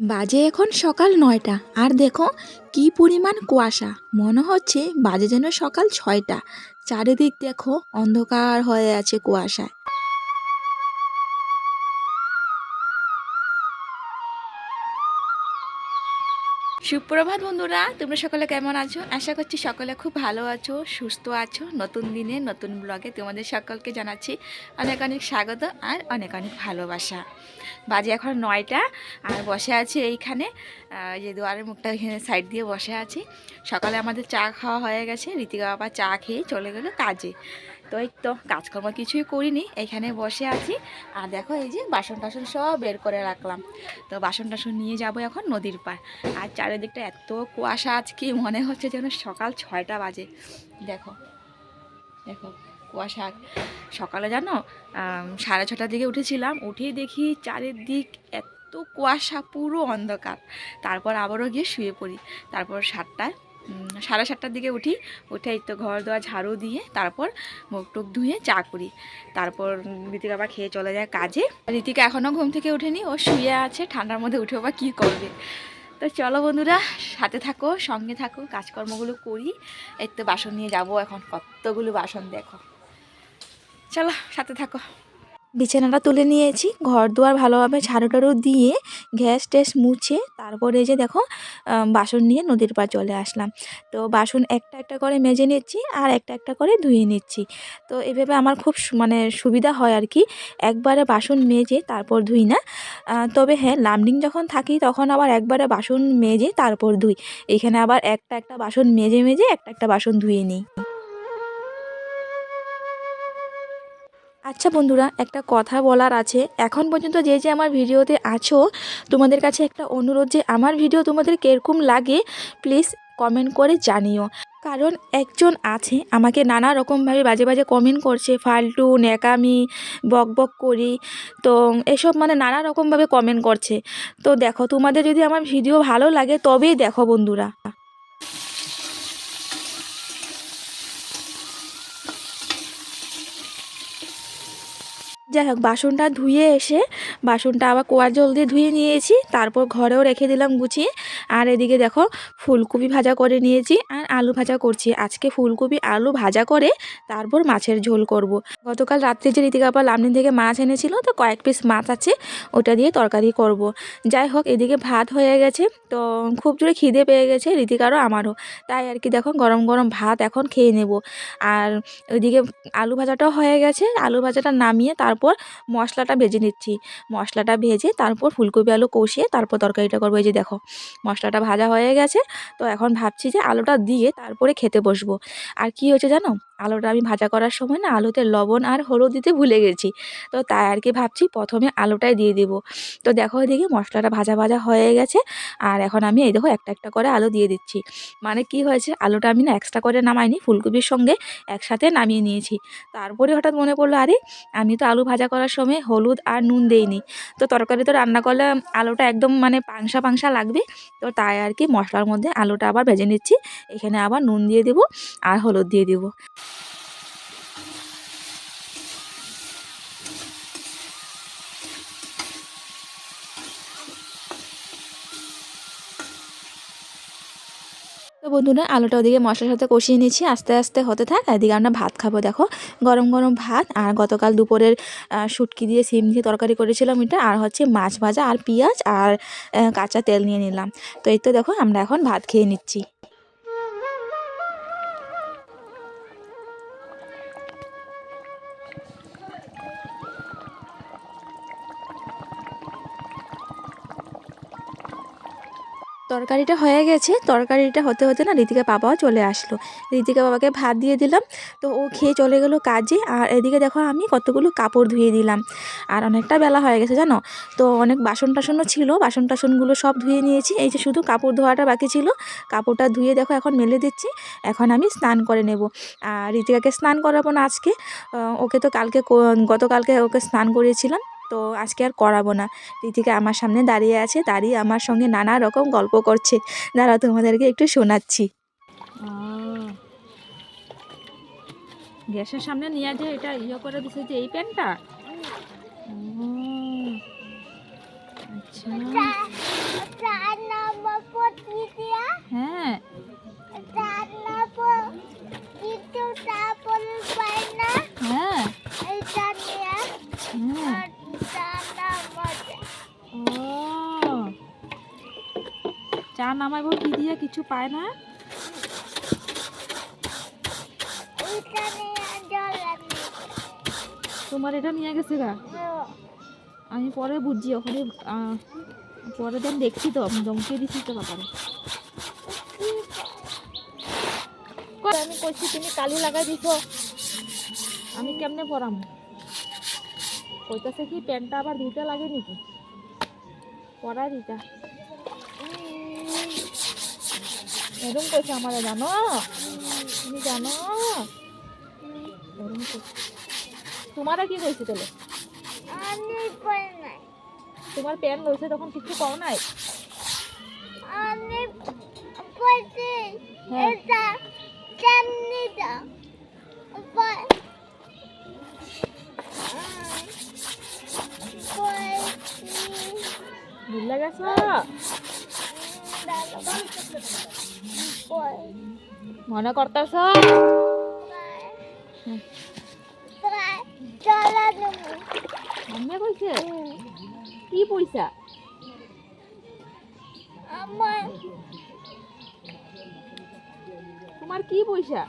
বাজে এখন সকাল নয়টা। আর দেখো কি পরিমাণ কুয়াশা। মনে হচ্ছে বাজে যেন সকাল ছয়টা। চারিদিক দেখো অন্ধকার হয়ে আছে কুয়াশায়। সুপ্রভাত বন্ধুরা, তোমরা সকলে কেমন আছো? আশা করছি সকলে খুব ভালো আছো, সুস্থ আছো। নতুন দিনে, নতুন ব্লগে তোমাদের সকলকে জানাচ্ছি অনেক অনেক স্বাগত আর অনেক অনেক ভালোবাসা। বাজে এখন নয়টা আর বসে আছি এইখানে। যে দুয়ারের মুখটা এখানে সাইড দিয়ে বসে আছি। সকালে আমাদের চা খাওয়া হয়ে গেছে, রীতিকা বাবা চা খেয়ে চলে গেলো কাজে। তো এই তো কাজকর্ম কিছুই করিনি, এখানে বসে আছি। আর দেখো এই যে বাসন টাসন সব বের করে রাখলাম। তো বাসন টাসন নিয়ে যাব এখন নদীর পার আর চারিদিকটা এত কুয়াশা আজকে, মনে হচ্ছে যেন সকাল ছয়টা বাজে। দেখো দেখো কুয়াশা। সকালে জানো সাড়ে ছটার দিকে উঠেছিলাম, উঠেই দেখি চারিদিক এত কুয়াশা, পুরো অন্ধকার। তারপর আবারও গিয়ে শুয়ে পড়ি। তারপর সাতটায় সাড়ে সাতটার দিকে উঠি। উঠে তো ঘর দোয়া ঝাড়ু দিয়ে তারপর মুখ টুক ধুয়ে চা করি। তারপর ঋতিকা আবার খেয়ে চলে যায় কাজে। ঋতিকা এখনও ঘুম থেকে উঠেনি ও শুয়ে আছে, ঠান্ডার মধ্যে উঠে বা কী করবে? তো চলো বন্ধুরা, সাথে থাকো, সঙ্গে থাকো, কাজকর্মগুলো করি। এই তো বাসন নিয়ে যাব এখন, কতগুলো বাসন দেখো। চলো, সাথে থাকো। বিছানাটা তুলে নিয়েছি, ঘর দুয়ার ভালোভাবে ঝাড়ু টাড়ু দিয়ে গ্যাস ট্যাস মুছে তারপরে যে দেখো বাসন নিয়ে নদীর পাড় চলে আসলাম। তো বাসন একটা একটা করে মেজে নিচ্ছি আর একটা একটা করে ধুয়ে নিচ্ছি। তো এভাবে আমার খুব মানে সুবিধা হয় আর কি, একবারে বাসন মেজে তারপর ধুই না। তবে হ্যাঁ লামডিং যখন থাকি তখন আবার একবারে বাসন মেজে তারপর ধুই। এখানে আবার একটা একটা বাসন মেজে মেজে একটা একটা বাসন ধুয়ে নিই। আচ্ছা বন্ধুরা, একটা কথা বলার আছে। এখন পর্যন্ত যে যে আমার ভিডিওতে আছো, তোমাদের কাছে একটা অনুরোধ যে আমার ভিডিও তোমাদের কীরকম লাগে প্লিজ কমেন্ট করে জানিও। কারণ একজন আছে, আমাকে নানা রকমভাবে বাজে বাজে কমেন্ট করছে, ফালতু, ন্যাকামি, বক বক করি, তো এসব মানে নানা রকমভাবে কমেন্ট করছে। তো দেখো, তোমাদের যদি আমার ভিডিও ভালো লাগে, তবেই দেখো বন্ধুরা। যাই হোক, বাসনটা ধুয়ে এসে বাসনটা আবার কোয়ার জল দিয়ে ধুয়ে নিয়েছি, তারপর ঘরেও রেখে দিলাম গুছিয়ে আর এদিকে দেখো, ফুলকপি ভাজা করে নিয়েছি আর আলু ভাজা করছি আজকে ফুলকপি, আলু ভাজা করে তারপর মাছের ঝোল করব। গতকাল রাত্রে যে রীতিকা আপা লামডিন থেকে মাছ এনেছিল, তো কয়েক পিস মাছ আছে, ওটা দিয়ে তরকারি করব। যাই হোক, এদিকে ভাত হয়ে গেছে, তো খুব জোরে খিদে পেয়ে গেছে রীতিকারও আমারও তাই আর কি দেখো, গরম গরম ভাত এখন খেয়ে নেব আর ওইদিকে আলু ভাজাটাও হয়ে গেছে, আলু ভাজাটা নামিয়ে তারপর মশলাটা ভেজে নিচ্ছি। মশলাটা ভেজে তারপর ফুলকপি আলু কষিয়ে তারপর তরকারিটা করব। এই যে দেখো, মশলাটা ভাজা হয়ে গেছে। তো এখন ভাবছি যে আলুটা দিয়ে তারপরে খেতে বসবো। আর কি হয়েছে জানো? আলুটা আমি ভাজা করার সময় না আলুতে লবণ আর হলুদ দিতে ভুলে গেছি। তো তাই আর কি ভাবছি প্রথমে আলুটাই দিয়ে দেবো। তো দেখো এদিকে মশলাটা ভাজা ভাজা হয়ে গেছে। আর এখন আমি এই দেখো একটা একটা করে আলু দিয়ে দিচ্ছি। মানে কি হয়েছে আলুটা আমি না এক্সট্রা করে নামাইনি, ফুলকপির সঙ্গে একসাথে নামিয়ে নিয়েছি। তারপরে হঠাৎ মনে পড়ল, আরে, আমি তো আলু ভাজা করার সময় হলুদ আর নুন দেইনি। তো তরকারি তো রান্না করলে আলুটা একদম মানে পাংসা পাংসা লাগবে। তো তাই আর কি মশলার মধ্যে আলুটা আবার ভেজে নিচ্ছি। এখানে আবার নুন দিয়ে দেবো আর হলুদ দিয়ে দেবো। বন্ধুরা, আলুটা ওদিকে মশলার সাথে কষিয়ে নিচ্ছি। আস্তে আস্তে হতে থাক এদিকে আমরা ভাত খাব। দেখো, গরম গরম ভাত, আর গতকাল দুপুরের সুটকি দিয়ে সিম দিয়ে তরকারি করেছিলাম এটা, আর হচ্ছে মাছ ভাজা আর পেঁয়াজ আর কাঁচা তেল নিয়ে নিলাম। তো এই তো দেখো, আমরা এখন ভাত খেয়ে নিচ্ছি। তরকারিটা হয়ে গেছে। তরকারিটা হতে হতে না ঋতিকা বাবাও চলে আসলো। ঋতিকা বাবাকে ভাত দিয়ে দিলাম। তো ও খেয়ে চলে গেলো কাজে। আর এদিকে দেখো আমি কতগুলো কাপড় ধুয়ে দিলাম। আর অনেকটা বেলা হয়ে গেছে, জানো? তো অনেক বাসন টাসনও ছিল। বাসন টাসনগুলো সব ধুয়ে নিয়েছি। এই যে শুধু কাপড় ধোয়াটা বাকি ছিল। কাপড়টা ধুয়ে দেখো এখন মেলে দিচ্ছি। এখন আমি স্নান করে নেব। আর ঋতিকাকে স্নান করাবো না আজকে। ওকে তো কালকে গতকালকে ওকে স্নান করিয়েছিলাম। তো আজকে আর করাবো না। ঋতিকা আমার সামনে দাঁড়িয়ে আছে দাঁড়িয়ে আমার সঙ্গে নানা রকম গল্প করছে। দাঁড়া তোমাদেরকে একটু শোনাচ্ছি। গ্যাসের সামনে নিয়ে যে এটা ইয়ে করে দিছে যে এই প্যানটা? আচ্ছা। হ্যাঁ। হ্যাঁ। চা নামাই নামাইব, কি দিয়ে? কিছু পায় না? তোমার এটা নিয়ে গেছে গা? আমি পরে বুঝছি, ওখানে পরে দিন দেখছি তো, আমি জমকে দিচ্ছি তো ব্যাপারে। আমি করছি তুমি কালি লাগাই দিছ। আমি কেমনে পড়াম? কইতাছে কি প্যান্টটা আবার ধুতে লাগে নাকি? পরাই দিতা। এরকম কইছে আমার জানো? তুমি জানো? কইছে। তোমারা কি কইছে তাহলে? আমি পাই নাই। তোমার প্যান্ট লইছে তখন কিছু কও নাই? আমি কইছি হ্যাঁ। এটা কেমনি দা বুঝলা গেছো মনে করতেছ? কইছে? কি পয়সা তোমার কি পয়সা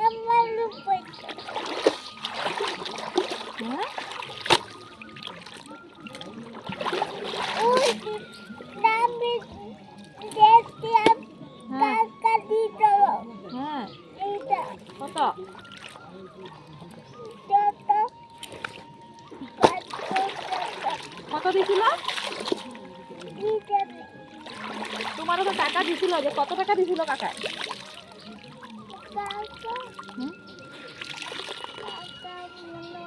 আমার রূপাই হ্যাঁ ওই নামি দেখলাম হ্যাঁ কাকা দিত হ্যাঁ এইটা কত কত দিছিল? তোমারও তো টাকা দিছিল যে, কত টাকা দিছিল কাকা? কাকা হুম? কাকা মনে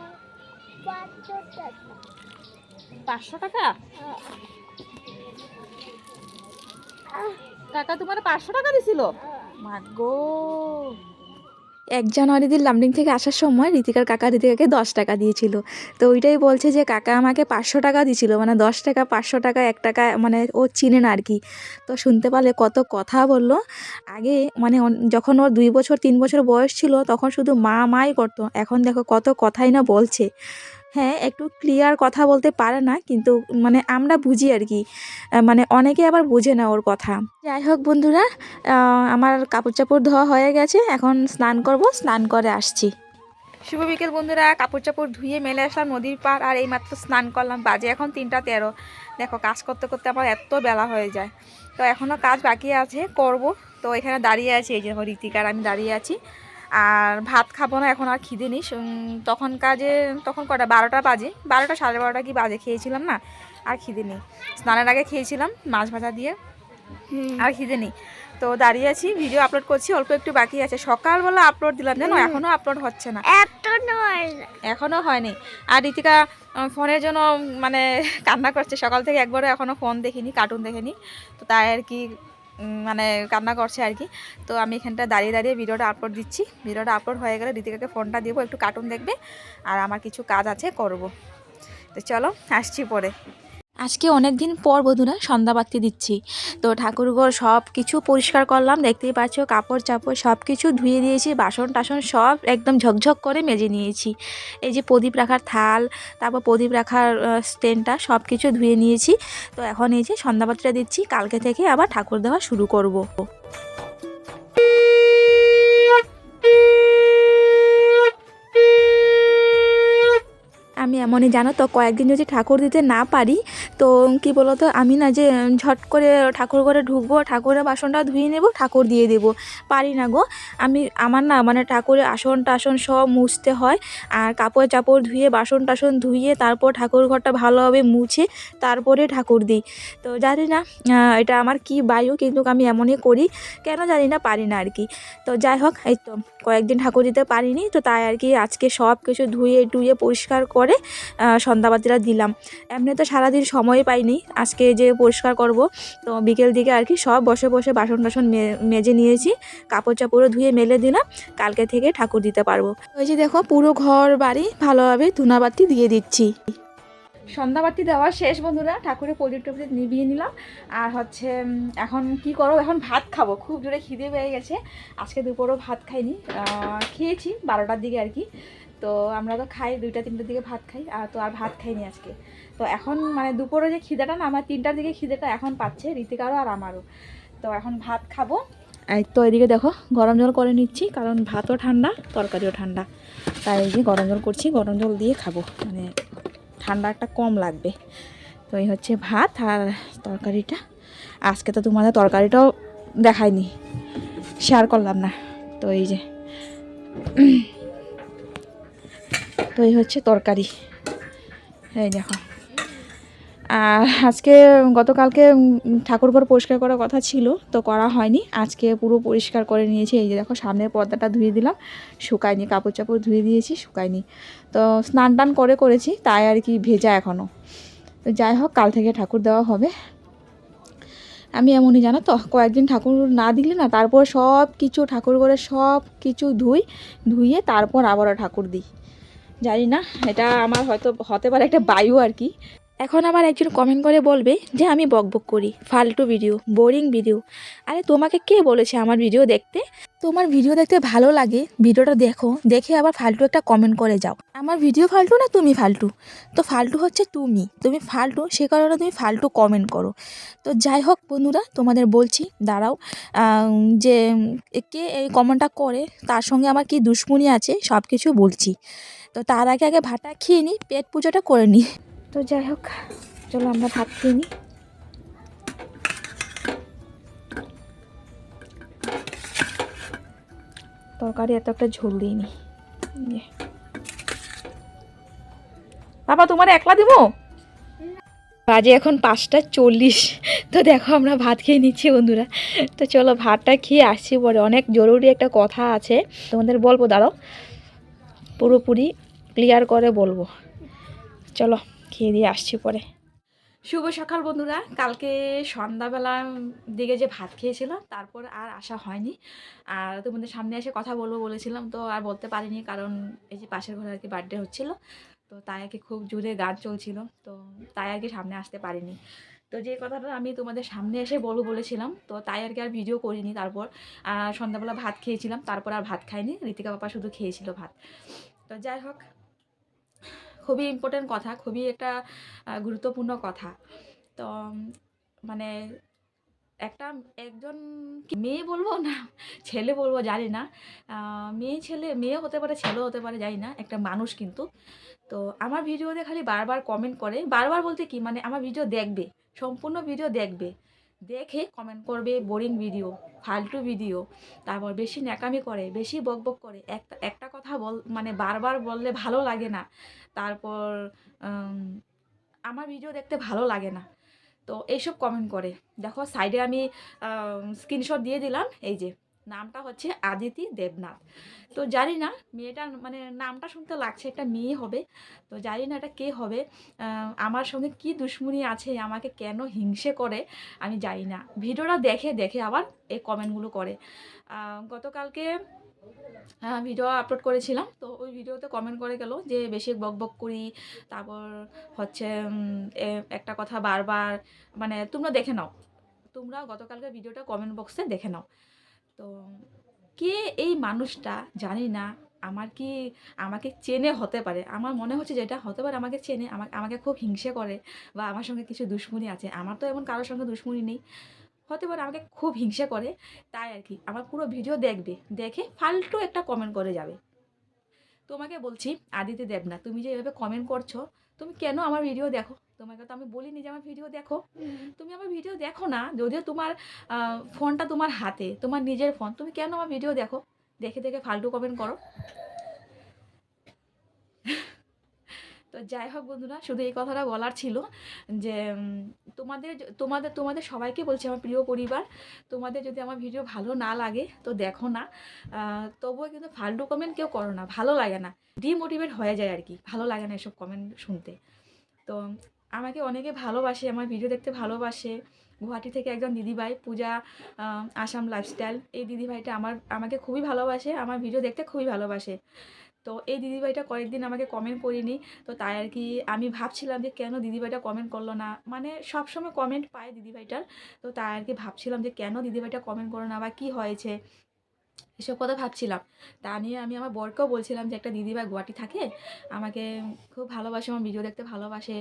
পাঁচশো টাকা। কাকা তোমার পাঁচশো টাকা দিছিল? মাগো। এক জানুয়ারি দিন লামডিং থেকে আসার সময় ঋতিকার কাকা ঋতিকাকে দশ টাকা দিয়েছিল। তো ওইটাই বলছে যে, কাকা আমাকে পাঁচশো টাকা দিয়েছিল মানে দশ টাকা, পাঁচশো টাকা, এক টাকা মানে ও চিনে না আর কি। তো শুনতে পারলে কত কথা বলল। আগে মানে যখন ওর দুই বছর, তিন বছর বয়স ছিল, তখন শুধু মা, মাই করতো। এখন দেখো কত কথাই না বলছে। হ্যাঁ একটু ক্লিয়ার কথা বলতে পারে না, কিন্তু মানে আমরা বুঝি আর কি। মানে অনেকে আবার বুঝে না ওর কথা। যাই হোক বন্ধুরা আমার কাপড় চাপড় ধোয়া হয়ে গেছে, এখন স্নান করব, স্নান করে আসছি। শুভ বিকেল বন্ধুরা কাপড় চাপড় ধুয়ে মেলে আসলাম নদীর পার আর এইমাত্র স্নান করলাম, বাজে এখন তিনটা তেরো। দেখো, কাজ করতে করতে আমার এত বেলা হয়ে যায়। তো এখনও কাজ বাকি আছে, করব। তো এখানে দাঁড়িয়ে আছি, এই যে ঋতিকার, আমি দাঁড়িয়ে আছি। আর ভাত খাব না এখন আর খিদে নিস তখন কাজে তখন কটা? বারোটা বাজে। বারোটা সাড়ে বারোটা কি বাজে? খেয়েছিলাম না আর খিদে নেই। স্নানের আগে খেয়েছিলাম মাছ ভাজা দিয়ে আর খিদে নেই। তো দাঁড়িয়ে আছি ভিডিও আপলোড করছি অল্প একটু বাকি আছে। সকালবেলা আপলোড দিলাম জানো। এখনও আপলোড হচ্ছে না। এখনও হয়নি। আর ঋতিকা ফোনের জন্য মানে কান্না করছে। সকাল থেকে একবারও এখনও ফোন দেখিনি কার্টুন দেখেনি। তো তাই আর কি মানে কান্না করছে আর কি। তো আমি এখানটা দাঁড়িয়ে দাঁড়িয়ে ভিডিওটা আপলোড দিচ্ছি। ভিডিওটা আপলোড হয়ে গেলে ঋতিকাকে ফোনটা দেবো, একটু কার্টুন দেখবে, আর আমার কিছু কাজ আছে, করব। তো চলো, আসছি পরে। আজকে অনেক দিন পর বধুরা সন্ধ্যাবাতি দিচ্ছি। তো ঠাকুরঘর সব কিছু পরিষ্কার করলাম, দেখতেই পাচ্ছ কাপড় চাপড় সব কিছু ধুয়ে দিয়েছি, বাসন টাসন সব একদম ঝকঝক করে মেজে নিয়েছি। এই যে প্রদীপ রাখার থাল, তারপর প্রদীপ রাখার স্ট্যান্ডটা সব কিছু ধুয়ে নিয়েছি। তো এখন এই যে সন্ধ্যাবাতিটা দিচ্ছি, কালকে থেকে আবার ঠাকুর দেওয়া শুরু করব। আমি এমনই, জানো তো, কয়েকদিন যদি ঠাকুর দিতে না পারি, তো কি বলতো, আমি না যে ঝট করে ঠাকুর ঘরে ঢুকবো, ঠাকুরের বাসনটা ধুয়ে নেব, ঠাকুর দিয়ে দেবো। পারি না গো। আমি, আমার না মানে ঠাকুরের আসন টাসন সব মুছতে হয়, আর কাপড় চাপড় ধুয়ে, বাসন টাসন ধুয়ে, তারপর ঠাকুর ঘরটা ভালোভাবে মুছে, তারপরে ঠাকুর দিই। তো জানি না এটা আমার কি বায়ু, কিন্তু আমি এমনই করি, কেন জানি না, পারি না আর কি। তো যাই হোক, এই তো, কয়েকদিন ঠাকুর দিতে পারিনি, তো তাই আর কি আজকে সব কিছু ধুয়ে, টুয়ে পরিষ্কার করে সন্ধ্যাবাতিটা দিলাম। এমনি তো সারাদিন সময় পাইনি, আজকে যে পরিষ্কার করব, তো বিকেল দিকে আর কি সব বসে বসে বাসন টাসন মেজে নিয়েছি, কাপড় চাপড়ও ধুয়ে মেলে দিলাম, কালকে থেকে ঠাকুর দিতে পারব। ওই যে দেখো, পুরো ঘর বাড়ি ভালোভাবে ধুনাবাতি দিয়ে দিচ্ছি। সন্ধ্যাবাতি দেওয়া শেষ বন্ধুরা, ঠাকুরের প্রদীপ টদীপ নিভিয়ে নিলাম। আর হচ্ছে এখন কি করব, এখন ভাত খাব। খুব জোরে খিদে পেয়ে গেছে, আজকে দুপুরও ভাত খাইনি খেয়েছি বারোটার দিকে আর কি। তো আমরা তো খাই, দুইটা, তিনটার দিকে ভাত খাই, আর তো আর ভাত খাইনি আজকে। তো এখন মানে দুপুরে যে খিদেটা না, আমার তিনটার দিকে খিদেটা এখন পাচ্ছে, ঋতিকারও আর আমারও। তো এখন ভাত খাব। তো এদিকে দেখো, গরম জল করে নিচ্ছি, কারণ ভাতও ঠান্ডা, তরকারিও ঠান্ডা। তাই এই যে গরম জল করছি, গরম জল দিয়ে খাব। মানে ঠান্ডা একটা কম লাগবে। তো এই হচ্ছে ভাত আর তরকারিটা। আজকে তো তোমাদের তরকারিটাও দেখায়নি শেয়ার করলাম না। তো এই যে তো এই হচ্ছে তরকারি। এই দেখো। আর আজকে গতকালকে ঠাকুরঘর পরিষ্কার করার কথা ছিল, তো করা হয়নি। আজকে পুরো পরিষ্কার করে নিয়েছি। এই যে দেখো, সামনের পর্দাটা ধুয়ে দিলাম। শুকায়নি কাপড় চাপড় ধুয়ে দিয়েছি, শুকায়নি। তো স্নান টান করে করেছি, তাই আর কি ভেজা এখনও তো যাই হোক, কাল থেকে ঠাকুর দেওয়া হবে। আমি এমনই, জানো তো? কয়েকদিন ঠাকুর না দিলে না, তারপর সব কিছু ঠাকুর করে সব কিছু ধুই, ধুইয়ে তারপর আবারও ঠাকুর দিই। জানি না এটা আমার হয়তো হতে পারে একটা বায়ু আর কি। এখন আবার একজন কমেন্ট করে বলবে যে, আমি বকবক করি, ফালতু ভিডিও বোরিং ভিডিও আরে তোমাকে কে বলেছে আমার ভিডিও দেখতে? তোমার ভিডিও দেখতে ভালো লাগে, ভিডিওটা দেখো, দেখে আবার ফালতু একটা কমেন্ট করে যাও। আমার ভিডিও ফালতু না তুমি ফালতু? তো ফালতু হচ্ছে তুমি। তুমি ফালতু, সে কারণে তুমি ফালতু কমেন্ট করো। তো যাই হোক বন্ধুরা, তোমাদের বলছি, দাঁড়াও যে কে এই কমেন্টটা করে, তার সঙ্গে আমার কি দুশ্মনী আছে সব কিছু বলছি। তো তার আগে আগে ভাটা খেয়ে নিই পেট পুজোটা করে নিই তো যাই হোক, চলো আমরা ভাত খেয়ে নিই তরকারি এত একটা ঝোল দিইনি। ইয়ে। বাবা, তোমার একলা দিব? বাজে এখন পাঁচটা চল্লিশ। তো দেখো, আমরা ভাত খেয়ে নিচ্ছি বন্ধুরা। তো চলো, ভাতটা খেয়ে আসছি পরে। অনেক জরুরি একটা কথা আছে। তোমাদের বলব, দাঁড়াও। পুরোপুরি ক্লিয়ার করে বলব। চলো। খেয়ে দিয়ে আসছি পরে। শুভ সকাল বন্ধুরা। কালকে সন্ধ্যাবেলার দিকে যে ভাত খেয়েছিলাম, তারপর আর আসা হয়নি। আর তোমাদের সামনে এসে কথা বলব বলেছিলাম, তো আর বলতে পারিনি কারণ এই যে পাশের ঘরে আর কি বার্থডে হচ্ছিল। তো তাই আর কি খুব জোরে গান চলছিল, তো তাই আর কি সামনে আসতে পারিনি। তো যে কথাটা আমি তোমাদের সামনে এসে বলব বলেছিলাম, তো তাই আর কি আর ভিডিও করিনি তারপর। সন্ধ্যাবেলা ভাত খেয়েছিলাম, তারপর আর ভাত খাইনি। ঋতিকা বাবা শুধু খেয়েছিল ভাত। তো যাই হোক খুবই ইম্পর্টেন্ট কথা, খুবই একটা গুরুত্বপূর্ণ কথা। তো মানে একটা একজন মেয়ে বলব না, ছেলে বলব জানি না। মেয়ে ছেলে মেয়ে হতে পারে, ছেলেও হতে পারে, জানি না, একটা মানুষ কিন্তু। তো আমার ভিডিওতে খালি বারবার কমেন্ট করে, বারবার বলতে কি মানে আমার ভিডিও দেখবে, সম্পূর্ণ ভিডিও দেখবে। দেখে কমেন্ট করবে বোরিং ভিডিও ফালতু ভিডিও তারপর বেশি ন্যাকামি করে, বেশি বকবক করে, একটা একটা কথা বল মানে বারবার বললে ভালো লাগে না। তারপর আমার ভিডিও দেখতে ভালো লাগে না। তো এইসব কমেন্ট করে। দেখো সাইডে আমি স্ক্রিনশট দিয়ে দিলাম। এই যে, নামটা হচ্ছে আদিতি দেবনাথ। তো জানি না, মেয়েটার মানে নামটা শুনতে লাগছে, একটা মেয়ে হবে। তো জানি না এটা কে হবে। আমার সঙ্গে কি দুশ্মনী আছে, আমাকে কেন হিংসে করে, আমি জানি না। ভিডিওটা দেখে দেখে আবার এই কমেন্টগুলো করে। গতকালকে ভিডিও আপলোড করেছিলাম। তো ওই ভিডিওতে কমেন্ট করে গেল যে বেশি বক বক করি, তারপর হচ্ছে একটা কথা বারবার মানে তোমরা দেখে নাও। তোমরা গতকালকে ভিডিওটা কমেন্ট বক্সে দেখে নাও। তো কে এই মানুষটা জানি না, আমার কি আমাকে চেনে হতে পারে? আমার মনে হচ্ছে যেটা হতে পারে আমাকে চেনে, আমাকে আমাকে খুব হিংসে করে বা আমার সঙ্গে কিছু দুশ্মনী আছে। আমার তো এমন কারোর সঙ্গে দুশ্মনী নেই। হতে পারে আমাকে খুব হিংসে করে তাই আর কি। আমার পুরো ভিডিও দেখবে দেখে ফালতু একটা কমেন্ট করে যাবে। তোমাকে বলছি আদিতি দেবনা তুমি যে এভাবে কমেন্ট করছ তুমি কেন আমার ভিডিও দেখো? তোমাকে তো আমি বলিনি যে আমার ভিডিও দেখো। তুমি আমার ভিডিও দেখো না যদিও তোমার ফোনটা তোমার হাতে তোমার নিজের ফোন তুমি কেন আমার ভিডিও দেখো? দেখে দেখে ফালতু কমেন্ট করো। তো যাই হোক বন্ধুরা, শুধু এই কথাটা বলার ছিল যে তোমাদের তোমাদের তোমাদের সবাইকে বলছি আমার প্রিয় পরিবার, তোমাদের যদি আমার ভিডিও ভালো না লাগে তো দেখো না। তবুও কিন্তু ফালতু কমেন্ট কেউ করো না, ভালো লাগে না ডিমোটিভেট হয়ে যায় আর কি, ভালো লাগে না এসব কমেন্ট শুনতে। তো আমাকে অনেকে ভালোবাসে, আমার ভিডিও দেখতে ভালোবাসে, গুয়াহাটি থেকে একজন দিদিভাই, পূজা আসাম লাইফস্টাইল এই দিদিভাইটা আমার, আমাকে খুবই ভালোবাসে, আমার ভিডিও দেখতে খুবই ভালোবাসে। তো এই দিদিভাইটা কয়েকদিন আমাকে কমেন্ট করিনি। তো তাই আর কি আমি ভাবছিলাম যে কেন দিদিভাইটা কমেন্ট করল না? মানে সবসময় কমেন্ট পায় দিদিভাইটার। তো তাই আর কি ভাবছিলাম যে কেন দিদিভাইটা কমেন্ট করো না বা কী হয়েছে? এসব কথা ভাবছিলাম। তা নিয়ে আমি আমার বরকেও বলছিলাম যে একটা দিদিভাই গুয়াটি থাকে, আমাকে খুব ভালোবাসে, আমার ভিডিও দেখতে ভালোবাসে,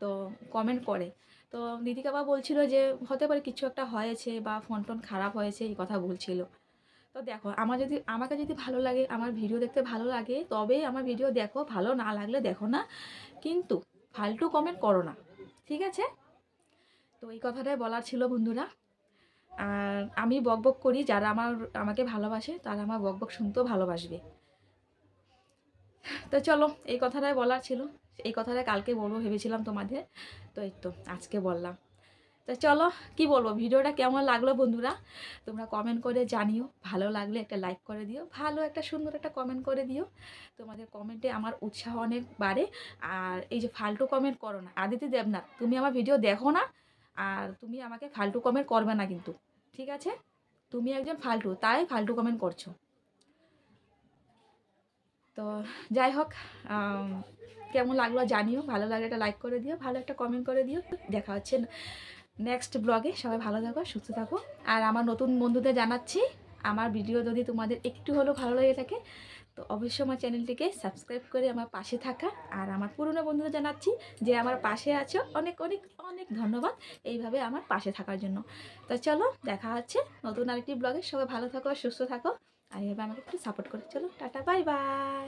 তো কমেন্ট করে। তো দিদিকে আবার বলছিল যে হতে পারে কিছু একটা হয়েছে বা ফোন টোন খারাপ হয়েছে, এই কথা বলছিল। তো দেখো, আমার যদি, আমাকে যদি ভালো লাগে, আমার ভিডিও দেখতে ভালো লাগে তবেই আমার ভিডিও দেখো, ভালো না লাগলে দেখো না। কিন্তু ফালতু কমেন্ট করো না, ঠিক আছে? তো এই কথাটাই বলার ছিল বন্ধুরা। আর আমি বকবক করি, যারা আমার, আমাকে ভালোবাসে, তারা আমার বকবক শুনতেও ভালোবাসবে। তো চলো, এই কথাটাই বলার ছিল। এই কথাটা কালকে বলব, ভেবেছিলাম তোমাদের। তো এই তো, আজকে বললাম। তো চলো, কি বলব? ভিডিওটা কেমন লাগল বন্ধুরা? তোমরা কমেন্ট করে জানিও। ভালো লাগলে একটা লাইক করে দিও। ভালো একটা সুন্দর একটা কমেন্ট করে দিও। তোমাদের কমেন্টে আমার উৎসাহ অনেক বাড়ে। আর এই যে ফালতু কমেন্ট করো না। আদিতি দেবনাথ, তুমি আমার ভিডিও দেখো না? আর তুমি আমাকে ফালতু কমেন্ট করবে না কিন্তু। ঠিক আছে? তুমি একজন ফালতু, তাই ফালতু কমেন্ট করছ। তো যাই হোক কেমন লাগল জানিও। ভালো লাগলে একটা লাইক করে দিও। ভালো একটা কমেন্ট করে দিও। দেখা হচ্ছে নেক্সট ব্লগে সবাই ভালো থাকো, সুস্থ থাকো। আর আমার নতুন বন্ধুদের জানাচ্ছি, আমার ভিডিও যদি তোমাদের একটু হলেও ভালো লেগে থাকে, তো অবশ্যই আমার চ্যানেলটিকে সাবস্ক্রাইব করে আমার পাশে থাকা। আর আমার পুরনো বন্ধুদের জানাচ্ছি যে আমার পাশে আছো, অনেক অনেক অনেক ধন্যবাদ এইভাবে আমার পাশে থাকার জন্য। তো চলো, দেখা হচ্ছে নতুন আরেকটি ব্লগে সবাই ভালো থাকো, সুস্থ থাকো। আর এইভাবে আমাকে একটু সাপোর্ট করে। চলো, টাটা বাই বাই